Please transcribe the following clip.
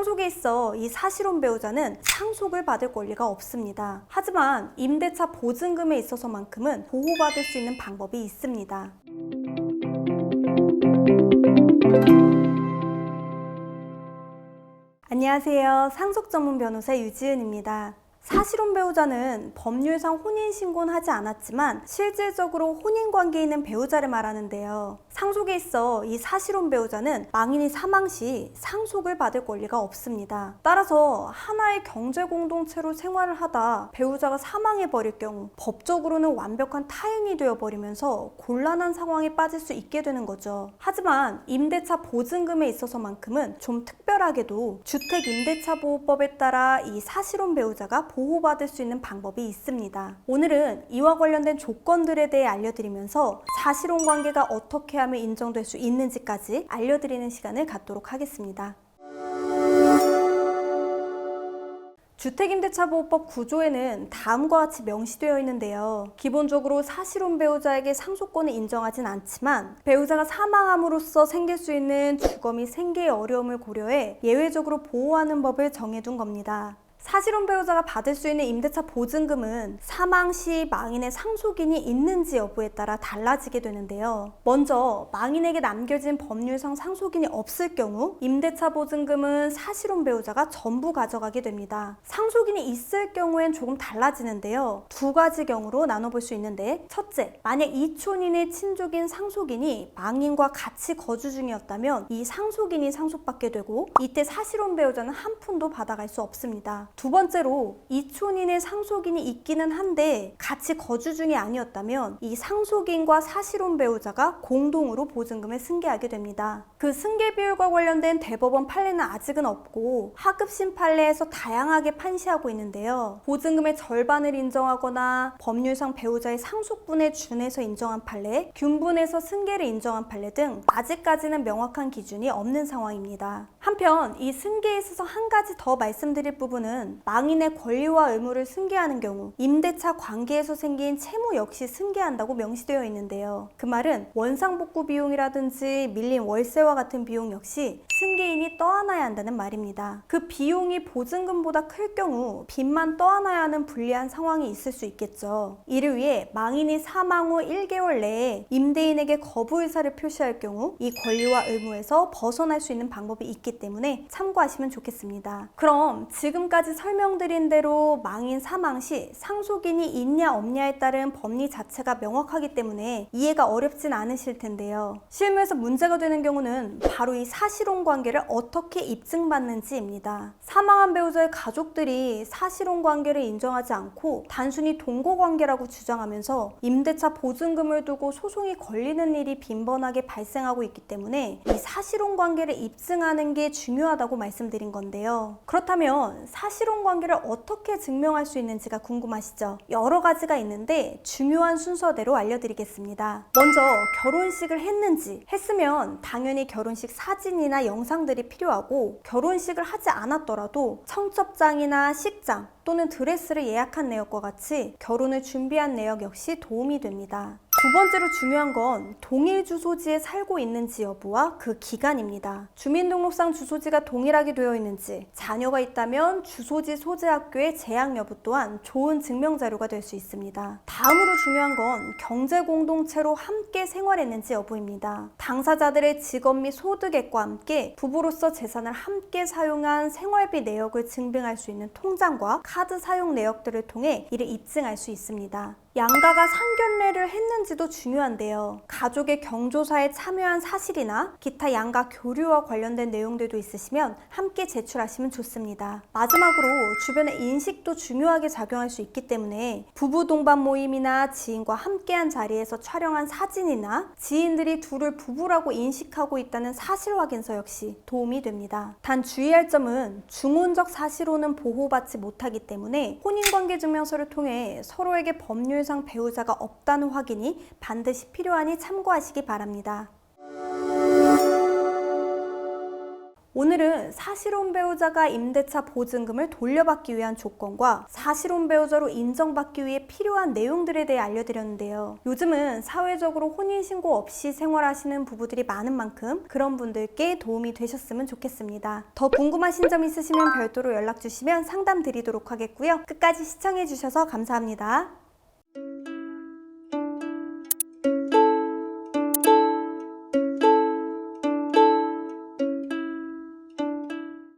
상속에 있어 이 사실혼 배우자는 상속을 받을 권리가 없습니다. 하지만 임대차 보증금에 있어서만큼은 보호받을 수 있는 방법이 있습니다. 안녕하세요. 상속 전문 변호사 유지은입니다. 사실혼 배우자는 법률상 혼인신고는 하지 않았지만 실질적으로 혼인관계에 있는 배우자를 말하는데요. 상속에 있어 이 사실혼 배우자는 망인이 사망 시 상속을 받을 권리가 없습니다. 따라서 하나의 경제 공동체로 생활을 하다 배우자가 사망해 버릴 경우 법적으로는 완벽한 타인이 되어 버리면서 곤란한 상황에 빠질 수 있게 되는 거죠. 하지만 임대차 보증금에 있어서만큼은 좀 특별하게도 주택 임대차 보호법에 따라 이 사실혼 배우자가 보호받을 수 있는 방법이 있습니다. 오늘은 이와 관련된 조건들에 대해 알려드리면서 사실혼 관계가 어떻게 하면 인정될 수 있는지까지 알려드리는 시간을 갖도록 하겠습니다. 주택임대차보호법 구조에는 다음과 같이 명시되어 있는데요. 기본적으로 사실혼 배우자에게 상속권을 인정하진 않지만 배우자가 사망함으로써 생길 수 있는 주거 및 생계의 어려움을 고려해 예외적으로 보호하는 법을 정해둔 겁니다. 사실혼 배우자가 받을 수 있는 임대차 보증금은 사망 시 망인의 상속인이 있는지 여부에 따라 달라지게 되는데요. 먼저 망인에게 남겨진 법률상 상속인이 없을 경우 임대차 보증금은 사실혼 배우자가 전부 가져가게 됩니다. 상속인이 있을 경우엔 조금 달라지는데요. 두 가지 경우로 나눠볼 수 있는데 첫째, 만약 이촌인의 친족인 상속인이 망인과 같이 거주 중이었다면 이 상속인이 상속받게 되고 이때 사실혼 배우자는 한 푼도 받아갈 수 없습니다. 두 번째로 이촌인의 상속인이 있기는 한데 같이 거주 중이 아니었다면 이 상속인과 사실혼 배우자가 공동으로 보증금을 승계하게 됩니다. 그 승계 비율과 관련된 대법원 판례는 아직은 없고 하급심 판례에서 다양하게 판시하고 있는데요. 보증금의 절반을 인정하거나 법률상 배우자의 상속분에 준해서 인정한 판례, 균분에서 승계를 인정한 판례 등 아직까지는 명확한 기준이 없는 상황입니다. 한편 이 승계에 있어서 한 가지 더 말씀드릴 부분은 망인의 권리와 의무를 승계하는 경우 임대차 관계에서 생긴 채무 역시 승계한다고 명시되어 있는데요. 그 말은 원상복구 비용이라든지 밀린 월세와 같은 비용 역시 승계인이 떠안아야 한다는 말입니다. 그 비용이 보증금보다 클 경우 빚만 떠안아야 하는 불리한 상황이 있을 수 있겠죠. 이를 위해 망인이 사망 후 1개월 내에 임대인에게 거부 의사를 표시할 경우 이 권리와 의무에서 벗어날 수 있는 방법이 있기 때문에 참고하시면 좋겠습니다. 그럼 지금까지 설명드린 대로 망인 사망 시 상속인이 있냐 없냐에 따른 법리 자체가 명확하기 때문에 이해가 어렵진 않으실 텐데요. 실무에서 문제가 되는 경우는 바로 이 사실혼 관계를 어떻게 입증받는지입니다. 사망한 배우자의 가족들이 사실혼 관계를 인정하지 않고 단순히 동거 관계라고 주장하면서 임대차 보증금을 두고 소송이 걸리는 일이 빈번하게 발생하고 있기 때문에 이 사실혼 관계를 입증하는 게 중요하다고 말씀드린 건데요. 그렇다면 사실혼 관계를 어떻게 증명할 수 있는지가 궁금하시죠? 여러 가지가 있는데 중요한 순서대로 알려드리겠습니다. 먼저 결혼식을 했는지 했으면 당연히 결혼식 사진이나 영상들이 필요하고 결혼식을 하지 않았더라도 청첩장이나 식장 또는 드레스를 예약한 내역과 같이 결혼을 준비한 내역 역시 도움이 됩니다. 두 번째로 중요한 건 동일 주소지에 살고 있는지 여부와 그 기간입니다. 주민등록상 주소지가 동일하게 되어 있는지, 자녀가 있다면 주소지 소재 학교의 재학 여부 또한 좋은 증명 자료가 될 수 있습니다. 다음으로 중요한 건 경제 공동체로 함께 생활했는지 여부입니다. 당사자들의 직업 및 소득액과 함께 부부로서 재산을 함께 사용한 생활비 내역을 증빙할 수 있는 통장과 카드 사용 내역들을 통해 이를 입증할 수 있습니다. 양가가 상견례를 했는지도 중요한데요. 가족의 경조사에 참여한 사실이나 기타 양가 교류와 관련된 내용들도 있으시면 함께 제출하시면 좋습니다. 마지막으로 주변의 인식도 중요하게 작용할 수 있기 때문에 부부 동반 모임이나 지인과 함께한 자리에서 촬영한 사진이나 지인들이 둘을 부부라고 인식하고 있다는 사실 확인서 역시 도움이 됩니다. 단 주의할 점은 중혼적 사실로는 보호받지 못하기 때문에 혼인관계 증명서를 통해 서로에게 법률 법률상 배우자가 없다는 확인이 반드시 필요하니 참고하시기 바랍니다. 오늘은 사실혼 배우자가 임대차 보증금을 돌려받기 위한 조건과 사실혼 배우자로 인정받기 위해 필요한 내용들에 대해 알려드렸는데요. 요즘은 사회적으로 혼인신고 없이 생활하시는 부부들이 많은 만큼 그런 분들께 도움이 되셨으면 좋겠습니다. 더 궁금하신 점 있으시면 별도로 연락 주시면 상담 드리도록 하겠고요. 끝까지 시청해주셔서 감사합니다.